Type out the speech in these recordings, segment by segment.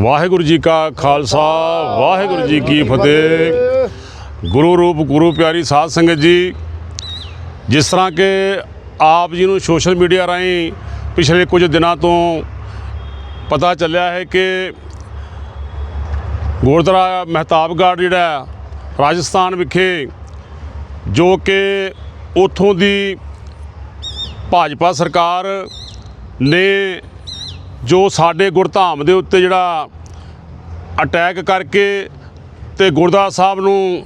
ਵਾਹਿਗੁਰੂ ਜੀ ਕਾ ਖਾਲਸਾ, ਵਾਹਿਗੁਰੂ ਜੀ ਕੀ ਫਤਿਹ। ਗੁਰੂ ਰੂਪ, ਗੁਰੂ ਪਿਆਰੀ ਸਾਧ ਸੰਗਤ ਜੀ, ਜਿਸ ਤਰ੍ਹਾਂ ਕਿ ਆਪ ਜੀ ਨੂੰ ਸੋਸ਼ਲ ਮੀਡੀਆ ਰਾਹੀਂ ਪਿਛਲੇ ਕੁਝ ਦਿਨਾਂ ਤੋਂ ਪਤਾ ਚੱਲਿਆ ਹੈ ਕਿ ਗੁਰਦੁਆਰਾ ਮਹਿਤਾਬਗੜ੍ਹ ਜਿਹੜਾ ਰਾਜਸਥਾਨ ਵਿਖੇ ਜੋ ਕਿ ਉਥੋਂ ਦੀ ਭਾਜਪਾ ਸਰਕਾਰ ਨੇ ਜੋ ਸਾਡੇ ਗੁਰਧਾਮ ਦੇ ਉੱਤੇ ਜਿਹੜਾ ਅਟੈਕ ਕਰਕੇ ਤੇ ਗੁਰਦੁਆਰਾ ਸਾਹਿਬ ਨੂੰ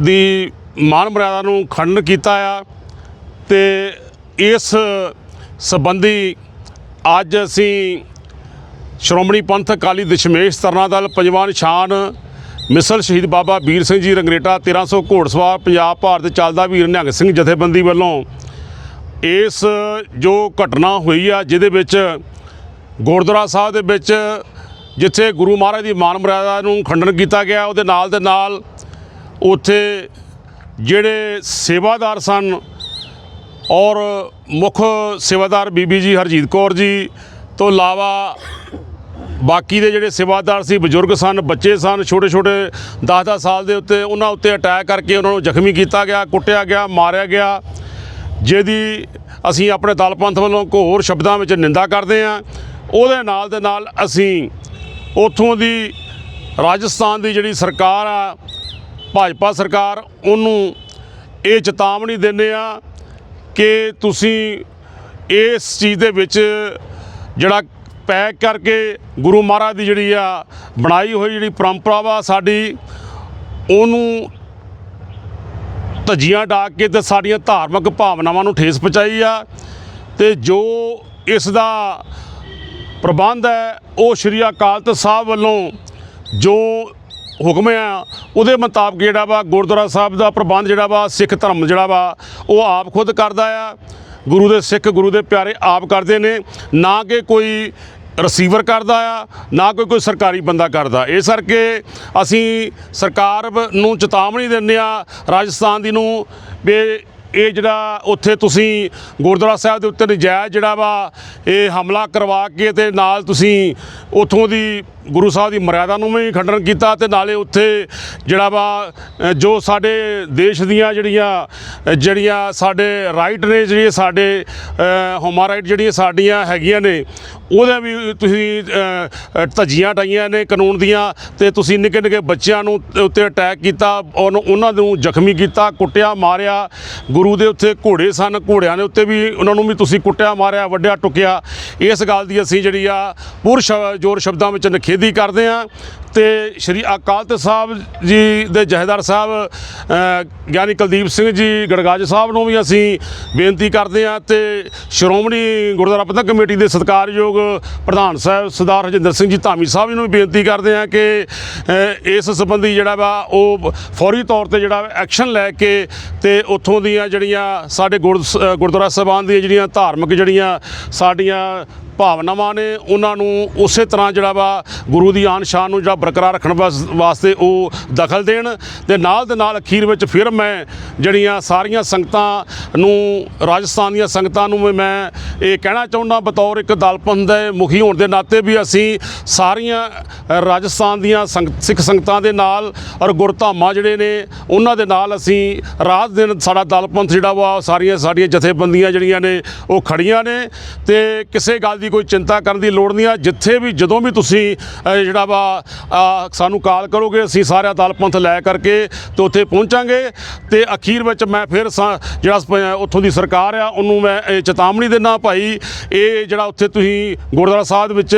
ਦੀ ਮਾਨ ਮਰਿਆਦਾ ਨੂੰ ਖੰਡਨ ਕੀਤਾ ਆ ਤੇ ਇਸ ਸੰਬੰਧੀ ਅੱਜ ਅਸੀਂ ਸ਼੍ਰੋਮਣੀ ਪੰਥ ਅਕਾਲੀ ਦਸ਼ਮੇਸ਼ ਤਰਨਾ ਦਲ, ਪੰਜਵਾਂ ਨਿਸ਼ਾਨ, ਮਿਸਲ ਸ਼ਹੀਦ ਬਾਬਾ ਵੀਰ ਸਿੰਘ ਜੀ ਰੰਗਰੇਟਾ 1300 ਘੋੜਸਵਾਰ, ਪੰਜਾਬ ਭਾਰਤ ਚੱਲਦਾ ਵੀਰ ਨਿਹੰਗ ਸਿੰਘ ਜਥੇਬੰਦੀ ਵੱਲੋਂ ਇਸ ਜੋ ਘਟਨਾ ਹੋਈ ਆ, ਜਿਹਦੇ ਵਿੱਚ ਗੁਰਦੁਆਰਾ ਸਾਹਿਬ ਦੇ ਵਿੱਚ ਜਿੱਥੇ ਗੁਰੂ ਮਹਾਰਾਜ ਦੀ ਮਾਨ ਮਰਿਆਦਾ ਨੂੰ ਖੰਡਨ ਕੀਤਾ ਗਿਆ, ਉਹਦੇ ਨਾਲ ਦੇ ਨਾਲ ਉੱਥੇ ਜਿਹੜੇ ਸੇਵਾਦਾਰ ਸਨ ਔਰ ਮੁੱਖ ਸੇਵਾਦਾਰ ਬੀਬੀ ਜੀ ਹਰਜੀਤ ਕੌਰ ਜੀ ਤੋਂ ਇਲਾਵਾ ਬਾਕੀ ਦੇ ਜਿਹੜੇ ਸੇਵਾਦਾਰ ਸੀ, ਬਜ਼ੁਰਗ ਸਨ, ਬੱਚੇ ਸਨ ਛੋਟੇ ਛੋਟੇ 10-10 ਸਾਲ ਦੇ ਉੱਤੇ ਉਹਨਾਂ ਉੱਤੇ ਅਟੈਕ ਕਰਕੇ ਉਹਨਾਂ ਨੂੰ ਜ਼ਖਮੀ ਕੀਤਾ ਗਿਆ, ਕੁੱਟਿਆ ਗਿਆ, ਮਾਰਿਆ ਗਿਆ। ਜਿਹਦੀ ਅਸੀਂ ਆਪਣੇ ਦਲ ਪੰਥ ਵੱਲੋਂ ਘੋਰ ਸ਼ਬਦਾਂ ਵਿੱਚ ਨਿੰਦਾ ਕਰਦੇ ਹਾਂ, ਉਹਦੇ ਨਾਲ ਦੇ ਨਾਲ ਅਸੀਂ ਉਥੋਂ ਦੀ ਰਾਜਸਥਾਨ ਦੀ ਜਿਹੜੀ ਸਰਕਾਰ ਆ, ਭਾਜਪਾ ਸਰਕਾਰ, ਉਹਨੂੰ ਇਹ ਚੇਤਾਵਨੀ ਦਿੰਦੇ ਆ ਕਿ ਤੁਸੀਂ ਇਸ ਚੀਜ਼ ਦੇ ਵਿੱਚ ਜਿਹੜਾ ਪੈਕ ਕਰਕੇ ਗੁਰੂ ਮਹਾਰਾਜ ਦੀ ਜਿਹੜੀ ਆ ਬਣਾਈ ਹੋਈ ਜਿਹੜੀ ਪਰੰਪਰਾ ਵਾ ਸਾਡੀ, ਉਹਨੂੰ ਧੱਜੀਆਂ ਡਾਕ ਕੇ ਤੇ ਸਾਡੀਆਂ ਧਾਰਮਿਕ ਭਾਵਨਾਵਾਂ ਨੂੰ ਠੇਸ ਪਹੁੰਚਾਈ ਆ। ਤੇ ਜੋ ਇਸ ਦਾ ਪ੍ਰਬੰਧ ਹੈ, ਉਹ ਸ਼੍ਰੀ ਅਕਾਲ ਤਖਤ ਸਾਹਿਬ ਵੱਲੋਂ ਜੋ ਹੁਕਮ ਆ, ਉਹਦੇ ਮੁਤਾਬਕ ਜਿਹੜਾ ਵਾ ਗੁਰਦੁਆਰਾ ਸਾਹਿਬ ਦਾ ਪ੍ਰਬੰਧ ਜਿਹੜਾ ਵਾ, ਸਿੱਖ ਧਰਮ ਜਿਹੜਾ ਵਾ, ਉਹ ਆਪ ਖੁਦ ਕਰਦਾ ਆ। ਗੁਰੂ ਦੇ ਸਿੱਖ, ਗੁਰੂ ਦੇ ਪਿਆਰੇ ਆਪ ਕਰਦੇ ਨੇ। ਨਾ ਕਿ ਕੋਈ ਰਿਸੀਵਰ ਕਰਦਾ ਆ, ਨਾ ਕੋਈ ਕੋਈ ਸਰਕਾਰੀ ਬੰਦਾ ਕਰਦਾ। ਇਸ ਕਰਕੇ ਅਸੀਂ ਸਰਕਾਰ ਨੂੰ ਚੇਤਾਵਨੀ ਦਿੰਦੇ ਆ, ਰਾਜਸਥਾਨ ਦੀ ਨੂੰ, ਵੀ ਇਹ ਜਿਹੜਾ ਉੱਥੇ ਤੁਸੀਂ ਗੁਰਦੁਆਰਾ ਸਾਹਿਬ ਦੇ ਉੱਤੇ ਨਜਾਇਜ਼ ਜਿਹੜਾ ਵਾ, ਇਹ ਹਮਲਾ ਕਰਵਾ ਕੇ ਤੇ ਨਾਲ ਤੁਸੀਂ ਉਥੋਂ ਦੀ ਗੁਰੂ ਸਾਹਿਬ ਦੀ ਮਰਿਆਦਾ ਨੂੰ ਵੀ ਖੰਡਨ ਕੀਤਾ ਤੇ ਨਾਲੇ ਉੱਥੇ ਜਿਹੜਾ ਵਾ ਜੋ ਸਾਡੇ ਦੇਸ਼ ਦੀਆਂ ਜਿਹੜੀਆਂ ਜਿਹੜੀਆਂ ਸਾਡੇ ਰਾਈਟ ਨੇ ਜਿਹੜੇ ਸਾਡੇ ਹਿਊਮਨ ਰਾਈਟ ਜਿਹੜੀਆਂ ਸਾਡੀਆਂ ਹੈਗੀਆਂ ਨੇ, ਉਹਦੇ ਵੀ ਤੁਸੀਂ ਧੱਜੀਆਂ ਟਾਈਆਂ ਨੇ ਕਾਨੂੰਨ ਦੀਆਂ ਤੇ ਤੁਸੀਂ ਨਿੱਕੇ ਨਿੱਕੇ ਬੱਚਿਆਂ ਨੂੰ ਉੱਤੇ ਅਟੈਕ ਕੀਤਾ ਉਹਨੂੰ- ਉਹਨਾਂ ਨੂੰ ਜ਼ਖਮੀ ਕੀਤਾ, ਕੁੱਟਿਆ, ਮਾਰਿਆ। ਗੁਰੂ ਦੇ ਉੱਤੇ ਘੋੜੇ ਸਨ, ਘੋੜਿਆਂ ਦੇ ਉੱਤੇ ਵੀ ਉਹਨਾਂ ਨੂੰ ਵੀ ਤੁਸੀਂ ਕੁੱਟਿਆ, ਮਾਰਿਆ, ਵੱਡਿਆ, ਟੁਕਿਆ। ਇਸ ਗੱਲ ਦੀ ਅਸੀਂ ਜਿਹੜੀ ਆ ਪੂਰ ਸ਼- ਜ਼ੋਰ ਸ਼ਬਦਾਂ ਵਿੱਚ ਬੇਨਤੀ ਕਰਦੇ ਆ ਤੇ ਸ਼੍ਰੀ ਅਕਾਲ ਤਖਤ ਸਾਹਿਬ ਜੀ ਦੇ ਜਹੇਦਾਰ ਸਾਹਿਬ ਗਿਆਨੀ ਕੁਲਦੀਪ ਸਿੰਘ ਜੀ ਗੜਗਾਜ ਸਾਹਿਬ ਨੂੰ ਵੀ ਅਸੀਂ ਬੇਨਤੀ ਕਰਦੇ ਆ ਤੇ ਸ਼੍ਰੋਮਣੀ ਗੁਰਦੁਆਰਾ ਪ੍ਰਬੰਧਕ ਕਮੇਟੀ ਦੇ ਸਤਿਕਾਰਯੋਗ ਪ੍ਰਧਾਨ ਸਾਹਿਬ ਸਰਦਾਰ ਹਰਜਿੰਦਰ ਸਿੰਘ ਜੀ ਧਾਮੀ ਸਾਹਿਬ ਜੀ ਨੂੰ ਵੀ ਬੇਨਤੀ ਕਰਦੇ ਆ ਕਿ ਇਸ ਸੰਬੰਧੀ ਜਿਹੜਾ ਵਾ ਉਹ ਫੌਰੀ ਤੌਰ ਤੇ ਜਿਹੜਾ ਐਕਸ਼ਨ ਲੈ ਕੇ ਤੇ ਉੱਥੋਂ ਦੀਆਂ ਜਿਹੜੀਆਂ ਸਾਡੇ ਗੁਰ- ਗੁਰਦੁਆਰਾ ਸਾਹਿਬਾਨ ਦੀਆਂ ਜਿਹੜੀਆਂ ਧਾਰਮਿਕ ਜਿਹੜੀਆਂ ਸਾਡੀਆਂ ਭਾਵਨਾਵਾਂ ਨੇ ਉਹਨਾਂ ਨੂੰ ਉਸੇ ਤਰ੍ਹਾਂ ਜਿਹੜਾ ਵਾ ਗੁਰੂ ਦੀ ਆਨ ਸ਼ਾਨ ਨੂੰ ਜਿਹੜਾ ਬਰਕਰਾਰ ਰੱਖਣ ਵਾਸ- ਵਾਸਤੇ ਉਹ ਦਖਲ ਦੇਣ ਤੇ ਨਾਲ ਦੇ ਨਾਲ ਅਖੀਰ ਵਿੱਚ ਫਿਰ ਮੈਂ ਜਿਹੜੀਆਂ ਸਾਰੀਆਂ ਸੰਗਤਾਂ ਨੂੰ, ਰਾਜਸਥਾਨ ਦੀਆਂ ਸੰਗਤਾਂ ਨੂੰ ਵੀ ਮੈਂ ਇਹ ਕਹਿਣਾ ਚਾਹੁੰਦਾ ਬਤੌਰ ਇੱਕ ਦਲਪੰਥ ਦੇ ਮੁਖੀ ਹੋਣ ਦੇ ਨਾਤੇ ਵੀ ਅਸੀਂ ਸਾਰੀਆਂ ਰਾਜਸਥਾਨ ਦੀਆਂ ਸੰਗ- ਸਿੱਖ ਸੰਗਤਾਂ ਦੇ ਨਾਲ ਔਰ ਗੁਰਧਾਮਾਂ ਜਿਹੜੇ ਨੇ ਉਹਨਾਂ ਦੇ ਨਾਲ ਅਸੀਂ ਰਾਤ ਦਿਨ ਸਾਡਾ ਦਲਪੰਥ ਜਿਹੜਾ ਵਾ ਸਾਰੀਆਂ ਸਾਡੀਆਂ ਜਥੇਬੰਦੀਆਂ ਜਿਹੜੀਆਂ ਨੇ ਉਹ ਖੜੀਆਂ ਨੇ ਤੇ ਕਿਸੇ ਗੱਲ ਦੀ ਕੋਈ ਚਿੰਤਾ ਕਰਨ ਦੀ ਲੋੜ ਨਹੀਂ ਆ। ਜਿੱਥੇ ਵੀ, ਜਦੋਂ ਵੀ ਤੁਸੀਂ ਜਿਹੜਾ ਵਾ ਸਾਨੂੰ ਕਾਲ ਕਰੋਗੇ, ਅਸੀਂ ਸਾਰਾ ਦਲ ਪੰਥ ਲੈ ਕਰਕੇ ਤੇ ਉੱਥੇ ਪਹੁੰਚਾਂਗੇ ਤੇ ਅਖੀਰ ਵਿੱਚ ਮੈਂ ਫਿਰ ਜਿਹੜਾ ਉੱਥੋਂ ਦੀ ਸਰਕਾਰ ਆ, ਉਹਨੂੰ ਮੈਂ ਇਹ ਚੇਤਾਵਨੀ ਦਿੰਦਾ ਭਾਈ, ਇਹ ਜਿਹੜਾ ਉੱਥੇ ਤੁਸੀਂ ਗੁਰਦੁਆਰਾ ਸਾਹਿਬ ਵਿੱਚ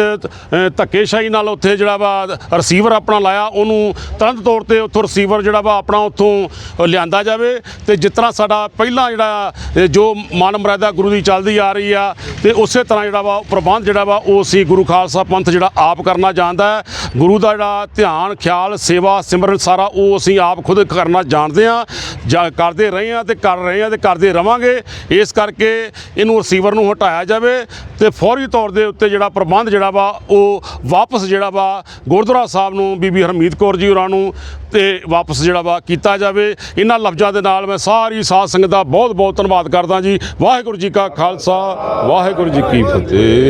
ਧੱਕੇਸ਼ਾਹੀ ਨਾਲ ਉੱਥੇ ਜਿਹੜਾ ਵਾ ਰਿਸੀਵਰ ਆਪਣਾ ਲਾਇਆ, ਉਹਨੂੰ ਤੁਰੰਤ ਤੌਰ ਤੇ ਉੱਥੋਂ ਰਿਸੀਵਰ ਜਿਹੜਾ ਵਾ, ਆਪਣਾ ਉੱਥੋਂ ਲਿਆਂਦਾ ਜਾਵੇ ਤੇ ਜਿਸ ਤਰ੍ਹਾਂ ਸਾਡਾ ਪਹਿਲਾਂ ਜਿਹੜਾ ਜੋ ਮਾਨ ਮਰਿਆਦਾ ਗੁਰੂ ਦੀ ਚੱਲਦੀ ਆ ਰਹੀ ਆ, ਤੇ ਉਸੇ ਤਰ੍ਹਾਂ ਜਿਹੜਾ ਵਾ ਪ੍ਰਬੰਧ ਜਿਹੜਾ ਵਾ, ਉਹ ਅਸੀਂ ਗੁਰੂ ਖਾਲਸਾ ਪੰਥ ਜਿਹੜਾ ਆਪ ਕਰਨਾ ਜਾਣਦਾ ਹੈ। ਗੁਰੂ ਦਾ ਜਿਹੜਾ ਧਿਆਨ, ਖਿਆਲ, ਸੇਵਾ, ਸਿਮਰਨ ਸਾਰਾ ਉਹ ਅਸੀਂ ਆਪ ਖੁਦ ਕਰਨਾ ਜਾਣਦੇ ਆ ਜਾਂ ਕਰਦੇ ਰਹੇ ਆ ਤੇ ਕਰ ਰਹੇ ਆ ਤੇ ਕਰਦੇ ਰਵਾਂਗੇ। ਇਸ ਕਰਕੇ ਇਹਨੂੰ ਰਿਸੀਵਰ ਨੂੰ ਹਟਾਇਆ ਜਾਵੇ ਤੇ ਫੌਰੀ ਤੌਰ ਦੇ ਉੱਤੇ ਜਿਹੜਾ ਪ੍ਰਬੰਧ ਜਿਹੜਾ ਵਾ, ਉਹ ਵਾਪਸ ਜਿਹੜਾ ਵਾ ਗੁਰਦੁਆਰਾ ਸਾਹਿਬ ਨੂੰ ਬੀਬੀ ਹਰਮੀਤ ਕੌਰ ਜੀ ਹੋਰਾਂ ਨੂੰ ਤੇ ਵਾਪਸ ਜਿਹੜਾ ਵਾ ਕੀਤਾ ਜਾਵੇ। ਇਹਨਾਂ ਲਫ਼ਜ਼ਾਂ ਦੇ ਨਾਲ ਮੈਂ ਸਾਰੀ ਸਾਧ ਸੰਗਤ ਦਾ ਬਹੁਤ ਬਹੁਤ ਧੰਨਵਾਦ ਕਰਦਾ ਜੀ। ਵਾਹਿਗੁਰੂ ਜੀ ਕਾ ਖਾਲਸਾ, ਵਾਹਿਗੁਰੂ ਜੀ ਕੀ ਫਤਿਹ।